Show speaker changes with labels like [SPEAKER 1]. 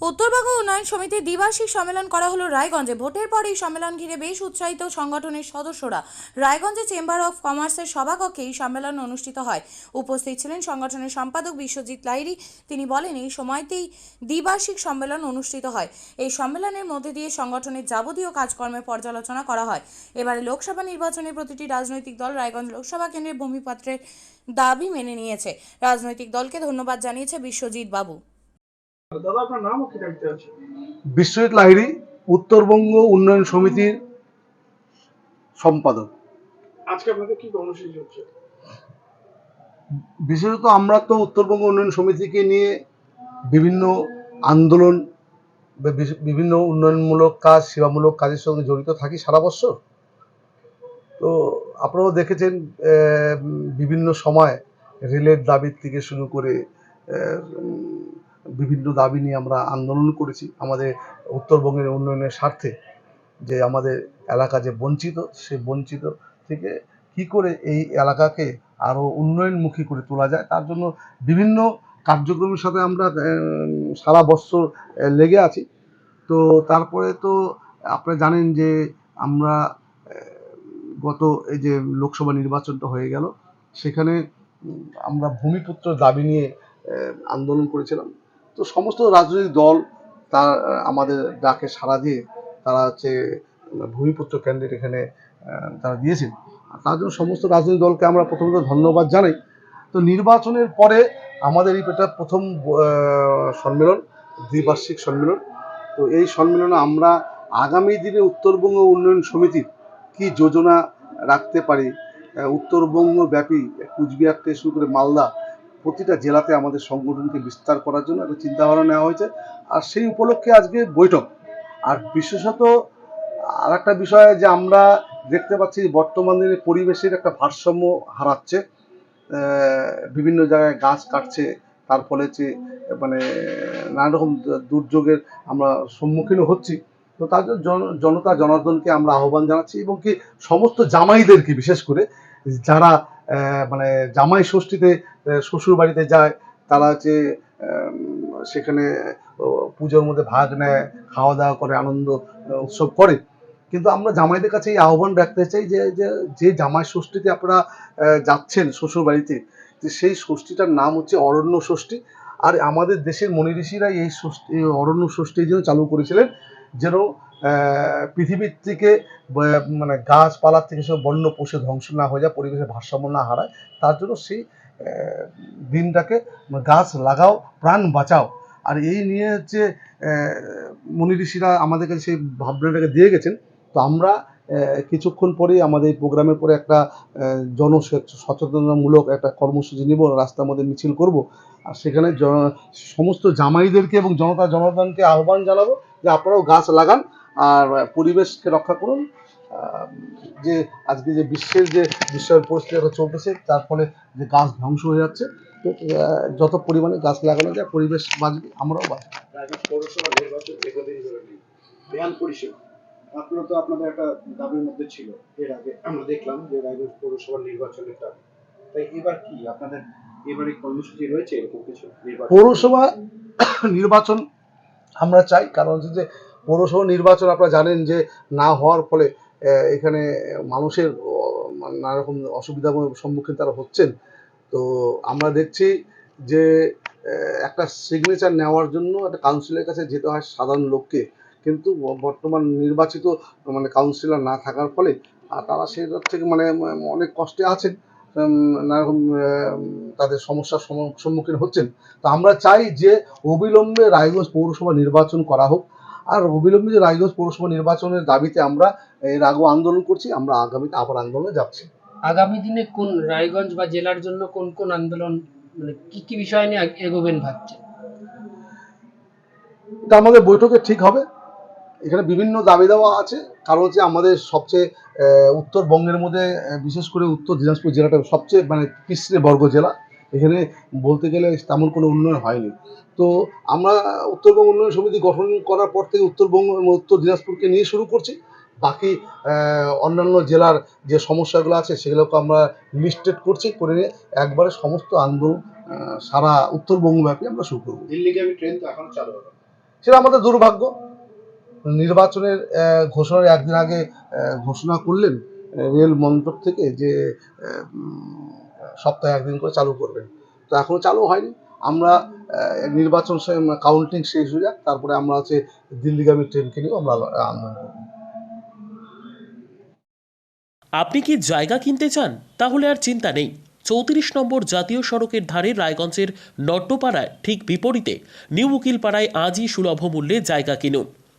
[SPEAKER 1] উত্তরবঙ্গ উন্নয়ন সমিতির দ্বিবার্ষিক সম্মেলন করা হলো রায়গঞ্জে। ভোটের পর এই সম্মেলন ঘিরে বেশ উৎসাহিত সংগঠনের সদস্যরা। রায়গঞ্জে চেম্বার অফ কমার্সের সভাকক্ষে এই সম্মেলন অনুষ্ঠিত হয়। উপস্থিত ছিলেন সংগঠনের সম্পাদক বিশ্বজিৎ লাইরি তিনি বলেন, এই সময়তেই দ্বিবার্ষিক সম্মেলন অনুষ্ঠিত হয়। এই সম্মেলনের মধ্যে দিয়ে সংগঠনের যাবতীয় কাজকর্মের পর্যালোচনা করা হয়। এবারে লোকসভা নির্বাচনে প্রতিটি রাজনৈতিক দল রায়গঞ্জ লোকসভা কেন্দ্রের ভূমিপাত্রের দাবি মেনে নিয়েছে। রাজনৈতিক দলকে ধন্যবাদ জানিয়েছে বিশ্বজিৎ বাবু।
[SPEAKER 2] দাদা আপনার নাম কি দায়িত্বে আছে?
[SPEAKER 3] বিশ্বজিৎ লাহিড়ি উত্তরবঙ্গ উন্নয়ন সমিতির সম্পাদক।
[SPEAKER 2] আজকে আপনাদের কি কর্মসূচি হচ্ছে
[SPEAKER 3] বিশেষত আমরা তো উত্তরবঙ্গ উন্নয়ন সমিতিকে নিয়ে বিভিন্ন আন্দোলন বা বিভিন্ন উন্নয়নমূলক কাজ সেবামূলক কাজের সঙ্গে জড়িত থাকি সারা বছর। তো আপনারাও দেখেছেন বিভিন্ন সময় রেলের দাবির থেকে শুরু করে বিভিন্ন দাবি নিয়ে আমরা আন্দোলন করেছি আমাদের উত্তরবঙ্গের উন্নয়নের স্বার্থে, যে আমাদের এলাকা যে বঞ্চিত, সে বঞ্চিত থেকে কি করে এই এলাকাকে আরও উন্নয়নমুখী করে তোলা যায়, তার জন্য বিভিন্ন কার্যক্রমের সাথে আমরা সারা বছর লেগে আছি। তো তারপরে তো আপনি জানেন যে আমরা গত এই যে লোকসভা নির্বাচনটা হয়ে গেল, সেখানে আমরা ভূমিপুত্র দাবি নিয়ে আন্দোলন করেছিলাম। তো সমস্ত রাজনৈতিক দল তার আমাদের ডাকে সাড়া দিয়ে তারা হচ্ছে ভূমিপুত্র ক্যান্ডিডেট এখানে তারা দিয়েছেন। তার জন্য সমস্ত রাজনৈতিক দলকে আমরা প্রথমত ধন্যবাদ জানাই। তো নির্বাচনের পরে আমাদের এই এটা প্রথম সম্মেলন, দ্বিবার্ষিক সম্মেলন। তো এই সম্মেলনে আমরা আগামী দিনে উত্তরবঙ্গ উন্নয়ন সমিতির কি যোজনা রাখতে পারি উত্তরবঙ্গ ব্যাপী কুচবিহার থেকে শুরু করে মালদা প্রতিটা জেলাতে আমাদের সংগঠনকে বিস্তার করার জন্য একটা চিন্তাভাবনা নেওয়া হয়েছে। আর সেই উপলক্ষে আজকে বৈঠক। আর বিশেষত আর একটা বিষয় যে আমরা দেখতে পাচ্ছি বর্তমান দিনে পরিবেশের একটা ভারসাম্য হারাচ্ছে। বিভিন্ন জায়গায় গাছ কাটছে, তার ফলে যে মানে নানা রকম দুর্যোগের আমরা সম্মুখীন হচ্ছি। তো তার জন্য জনতা, জনার্দনকে আমরা আহ্বান জানাচ্ছি এবং কি সমস্ত জামাইদেরকে বিশেষ করে, যারা মানে জামাই ষষ্ঠীতে শ্বশুর বাড়িতে যায়, তারা হচ্ছে সেখানে পুজোর মধ্যে ভাগ নেয়, খাওয়া দাওয়া করে, আনন্দ উৎসব করে। কিন্তু আমরা জামাইদের কাছে এই আহ্বান রাখতে চাই যে, যে- জামাই ষষ্ঠীতে আপনারা যাচ্ছেন শ্বশুর বাড়িতে যে সেই ষষ্ঠীটার নাম হচ্ছে অরণ্য ষষ্ঠী। আর আমাদের দেশের মনি ঋষিরা এই ষষ্ঠী অরণ্য ষষ্ঠী এই জন্য চালু করেছিলেন। যেন পৃথিবীর থেকে মানে গাছপালার থেকে সব বন্য পশু ধ্বংস না হয়ে যায়, পরিবেশের ভারসাম্য না হারায়, তার জন্য সেই দিনটাকে গাছ লাগাও, প্রাণ বাঁচাও। আর এই নিয়ে হচ্ছে মুনি ঋষিরা আমাদেরকে সেই ভাবনাটাকে দিয়ে গেছেন। তো আমরা কিছুক্ষণ পরেই আমাদের এই প্রোগ্রামের পরে একটা জন সচেতনতামূলক একটা কর্মসূচি নিব, রাস্তার মধ্যে মিছিল করব। আর সেখানে সমস্ত জামাইদেরকে এবং জনতা জনার্দনকে আহ্বান জানাব যে আপনারাও গাছ লাগান আর পরিবেশকে রক্ষা করুন। যে আজকে যে বিশ্বের যে বিশ্বের পরিস্থিতি এখন চলতেছে তার ফলে যে গাছ ধ্বংস হয়ে যাচ্ছে তো যত পরিমাণে গাছ লাগানো যায় পরিবেশ বাঁচবে আমরাও বাঁচবো।
[SPEAKER 2] আপনারা তো আপনাদের একটা দাবির মধ্যে ছিল এর আগে। আমরা দেখলাম যে রাজনীতি পৌরসভার নির্বাচনের দাবি। তাই এবার কি আপনাদের এবারে কর্মসূচি রয়েছে এরকম কিছু
[SPEAKER 3] পৌরসভা নির্বাচন আমরা চাই, কারণ হচ্ছে যে পৌরসভা নির্বাচন আপনারা জানেন যে না হওয়ার ফলে এখানে মানুষের মানে নানা রকম অসুবিধার সম্মুখীন তারা হচ্ছেন। তো আমরা দেখছি যে একটা সিগনেচার নেওয়ার জন্য একটা কাউন্সিলের কাছে যেতে হয় সাধারণ লোককে। কিন্তু বর্তমান নির্বাচিত মানে কাউন্সিলর না থাকার ফলে তারা সেটার থেকে মানে অনেক কষ্টে আছেন। উম, নানা রকম আহ, তাদের সমস্যার সম্মুখীন হচ্ছেন। তো আমরা চাই যে অবিলম্বে রায়গঞ্জ পৌরসভা নির্বাচন করা হোক। আর অবিলম্বে যে রায়গঞ্জ পৌরসভা নির্বাচনের দাবিতে আমরা এর আগেও আন্দোলন করছি আমরা আগামীতে আবার আন্দোলনে যাচ্ছি।
[SPEAKER 4] আগামী দিনে কোন রায়গঞ্জ বা জেলার জন্য কোন কোন আন্দোলন মানে কি কি বিষয় নিয়ে এগোবেন ভাবছেন?
[SPEAKER 3] এটা আমাদের বৈঠকে ঠিক হবে। এখানে বিভিন্ন দাবি দেওয়া আছে। কারণ হচ্ছে আমাদের সবচেয়ে উত্তরবঙ্গের মধ্যে বিশেষ করে উত্তর দিনাজপুর জেলাটা সবচেয়ে মানে পিছড়ে বর্গ জেলা। এখানে বলতে গেলে তেমন কোনো উন্নয়ন হয়নি। তো আমরা উত্তরবঙ্গ উন্নয়ন সমিতি গঠন করার পর থেকে উত্তরবঙ্গ উত্তর দিনাজপুরকে নিয়ে শুরু করছি। বাকি অন্যান্য জেলার যে সমস্যাগুলো আছে সেগুলোকে আমরা লিস্টেড করছি করে নিয়ে একবারে সমস্ত আন্দোলন সারা উত্তরবঙ্গব্যাপী আমরা শুরু করব।
[SPEAKER 2] দিল্লিগামী ট্রেন তো এখনও চালু
[SPEAKER 3] সেটা আমাদের দুর্ভাগ্য। নির্বাচনের ঘোষণার একদিন আগে ঘোষণা করলেন রেল মন্ত্রক থেকে যে সপ্তাহে একদিন করে চালু করবেন। তো এখনও চালু হয়নি। আমরা নির্বাচন কাউন্টিং শেষ হয়ে যাক, তারপরে আমরা হচ্ছে দিল্লিগামী ট্রেনকে নিয়েও আমরা আন্দোলন করব।
[SPEAKER 5] আপনি কি জায়গা কিনতে চান? তাহলে আর চিন্তা নেই। চৌত্রিশ নম্বর জাতীয় সড়কের ধারে রায়গঞ্জের নট্টপাড়ায় ঠিক বিপরীতে নিউ উকিলপাড়ায় আজই সুলভ মূল্যে জায়গা কিনুন।